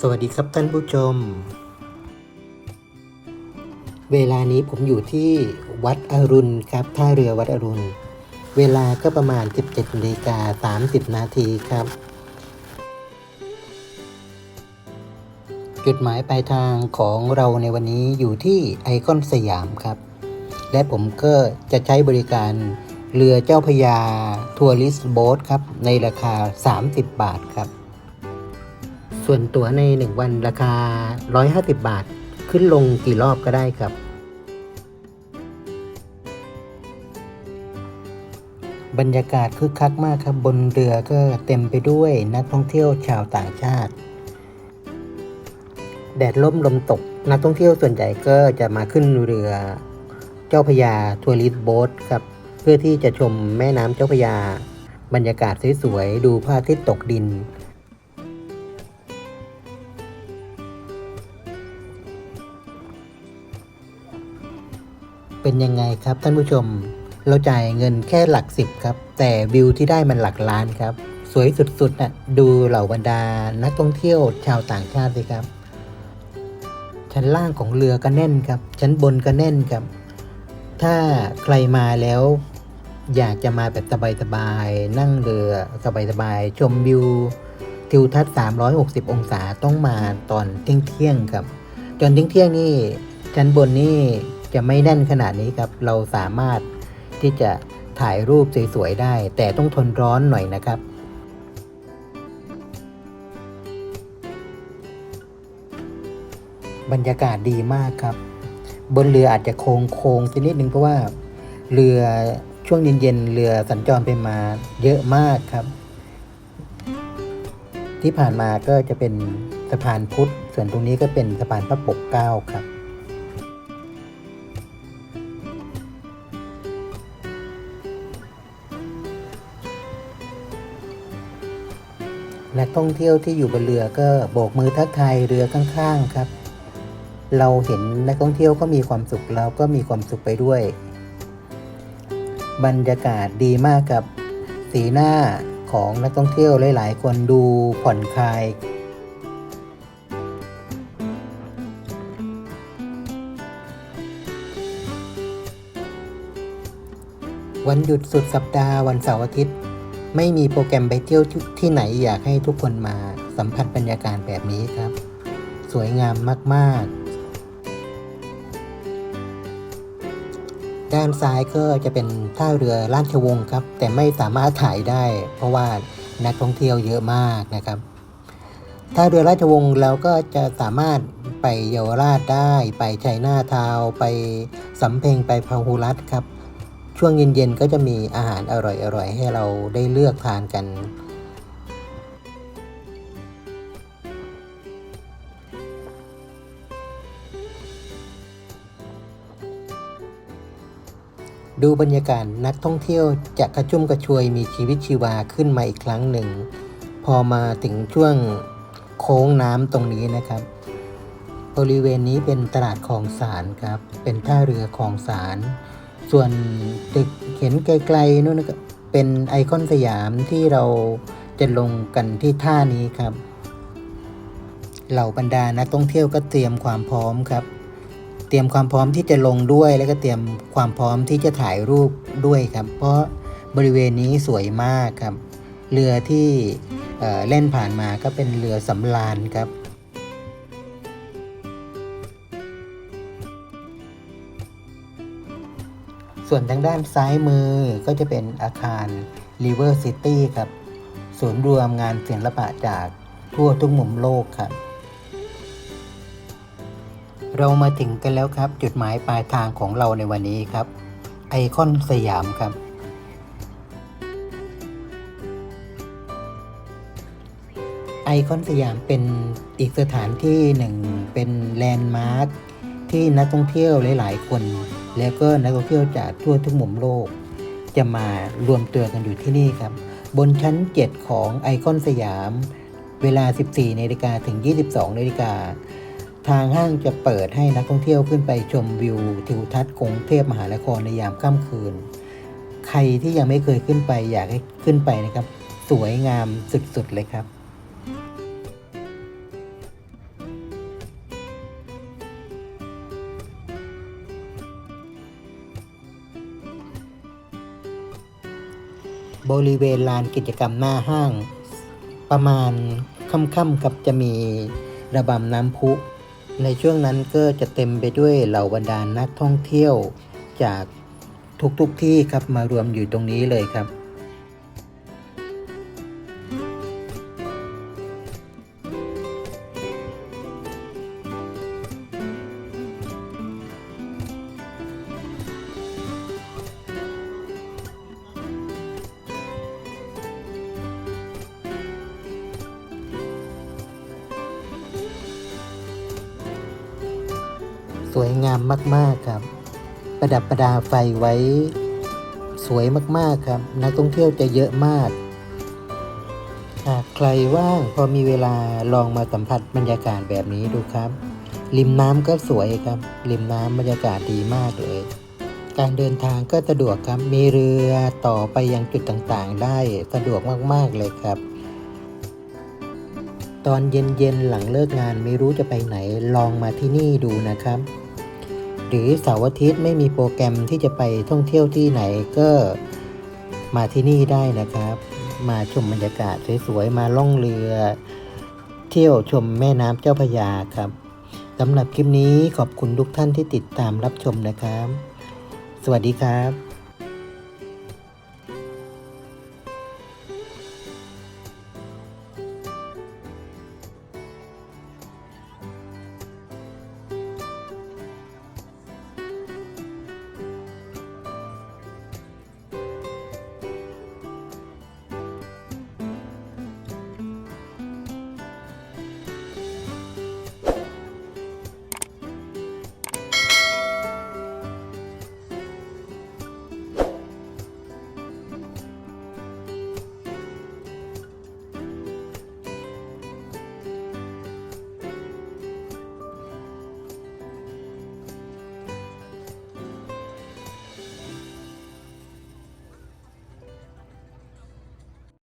สวัสดีครับท่านผู้ชม เวลานี้ผมอยู่ที่วัดอรุณครับท่าเรือวัดอรุณ เวลาก็ประมาณ 17นาฬิกา30 นาทีครับ จุดหมายปลายทางของเราในวันนี้อยู่ที่ไอคอนสยามครับ และผมก็จะใช้บริการเรือเจ้าพยาทัวริสโบ๊ทครับ ในราคา 30 บาทครับ ส่วนตั๋วใน 1 วันราคา 150 บาท ขึ้นลงกี่รอบก็ได้ครับ บรรยากาศคึกคักมากครับ บนเรือก็เต็มไปด้วยนักท่องเที่ยวชาวต่างชาติ แดดล่มลมตก นักท่องเที่ยวส่วนใหญ่ก็จะมาขึ้นเรือเจ้าพยาทัวริสโบ๊ทครับ เพื่อที่จะชมแม่น้ำเจ้าพยา บรรยากาศสวยๆดูพระอาทิตย์ตกดิน เป็นยังไงครับท่านผู้ชม เราจ่ายเงินแค่หลักสิบครับ แต่วิวที่ได้มันหลักล้านครับ สวยสุดๆนะ่ะดูเหล่าบรรดานักท่องเที่ยวชาวต่างชาติสิครับ ชั้นล่างของเรือก็แน่นครับ ชั้นบนก็แน่นครับ ถ้าใครมาแล้ว อยากจะมาแบบสบายๆนั่งเรือสบายๆชมวิวทิวทัศน์360 องศาต้องมาตอนเที่ยงๆครับจนเที่ยงๆนี่ชั้นบนนี่ จะไม่แน่นขนาดนี้ครับ เราสามารถที่จะถ่ายรูปสวยๆได้ แต่ต้องทนร้อนหน่อยนะครับบรรยากาศดีมากครับ บนเรืออาจจะโค้งโค้งชนิดนึงเพราะว่าเรือช่วงเย็นๆเรือสัญจรไปมาเยอะมากครับ ที่ผ่านมาก็จะเป็นสะพานพุทธส่วนตรงนี้ก็เป็นสะพานพระปกเก้าครับ นักท่องเที่ยวที่อยู่บนเรือก็โบกมือทักทายเรือข้างๆครับ เราเห็นนักท่องเที่ยวก็มีความสุขเราก็มีความสุขไปด้วย บรรยากาศดีมากกับสีหน้าของนักท่องเที่ยวหลาย ๆ คนดูผ่อนคลายวันหยุดสุดสัปดาห์วันเสาร์อาทิตย์ ไม่มีโปรแกรมไปเที่ยวที่ที่ไหนอยากให้ทุกคนมาสัมผัสบรรยากาศแบบนี้ครับ สวยงามมาก ๆ ด้านซ้ายก็จะเป็นท่าเรือราชวงศ์ครับ แต่ไม่สามารถถ่ายได้ เพราะว่านักท่องเที่ยวเยอะมากนะครับท่าเรือราชวงศ์เราก็จะสามารถไปเยาวราชได้ ไปชัยนาทาว ไปสำเพ็งไปพหุรัตครับ ช่วงเย็นๆก็จะมีอาหารอร่อยๆ ให้เราได้เลือกทานกัน ดูบรรยากาศนักท่องเที่ยวจะกระชุ่มกระชวยมีชีวิตชีวาขึ้นมาอีกครั้งหนึ่ง พอมาถึงช่วงโค้งน้ำตรงนี้นะครับ บริเวณนี้เป็นตลาดคลองสารครับ เป็นท่าเรือคลองสาร ส่วนตึกเห็นไกลๆนู่นนะครับเป็นไอคอนสยามที่เราจะลงกันที่ท่านี้ครับ เหล่าบรรดานักท่องเที่ยวก็เตรียมความพร้อมครับ เตรียมความพร้อมที่จะลงด้วยแล้วก็เตรียมความพร้อมที่จะถ่ายรูปด้วยครับ เพราะบริเวณนี้สวยมากครับ เรือที่เอเล่นผ่านมาก็เป็นเรือสำราญครับ ส่วนทางด้านซ้ายมือก็จะเป็นอาคาร River City ครับ ศูนย์รวมงานศิลปะจากทั่วทุกมุมโลกครับ เรามาถึงกันแล้วครับ จุดหมายปลายทางของเราในวันนี้ครับ ไอคอนสยามครับ ไอคอนสยามเป็นอีกสถานที่หนึ่งเป็นแลนด์มาร์คที่นักท่องเที่ยวหลาย ๆ คน แล้วก็นักท่องเที่ยวจากทั่วทุกมุมโลก จะมารวมตัวกันอยู่ที่นี่ครับ บนชั้น 7 ของไอคอนสยาม เวลา 14นาฬิกาถึง 22นาฬิกาทางห้างจะเปิดให้นักท่องเที่ยวขึ้นไปชมวิวทิวทัศน์กรุงเทพมหานครในยามค่ำคืน ใครที่ยังไม่เคยขึ้นไปอยากให้ขึ้นไปนะครับ สวยงามสุดๆเลยครับ บริเวณลานกิจกรรมหน้าห้าง ประมาณค่ำๆกับจะมีระบำน้ำพุ ในช่วงนั้นก็จะเต็มไปด้วยเหล่าบรรดานักท่องเที่ยวจากทุกๆทที่ครับมารวมอยู่ตรงนี้เลยครับ สวยงามมาก ๆ ครับ ประดับประดาไฟไว้สวยมาก ๆ ครับ นักท่องเที่ยวจะเยอะมาก หากใครว่างพอมีเวลาลองมาสัมผัสบรรยากาศแบบนี้ดูครับ ริมน้ำก็สวยครับ ริมน้ำบรรยากาศดีมากเลย การเดินทางก็สะดวกครับ มีเรือต่อไปยังจุดต่างๆ ได้สะดวกมาก ๆ เลยครับตอนเย็นๆหลังเลิกงานไม่รู้จะไปไหนลองมาที่นี่ดูนะครับ หรือเสาร์อาทิตย์ไม่มีโปรแกรมที่จะไปท่องเที่ยวที่ไหนก็มาที่นี่ได้นะครับ มาชมบรรยากาศสวยๆมาล่องเรือ เที่ยวชมแม่น้ำเจ้าพระยาครับสำหรับคลิปนี้ขอบคุณทุกท่านที่ติดตามรับชมนะครับ สวัสดีครับ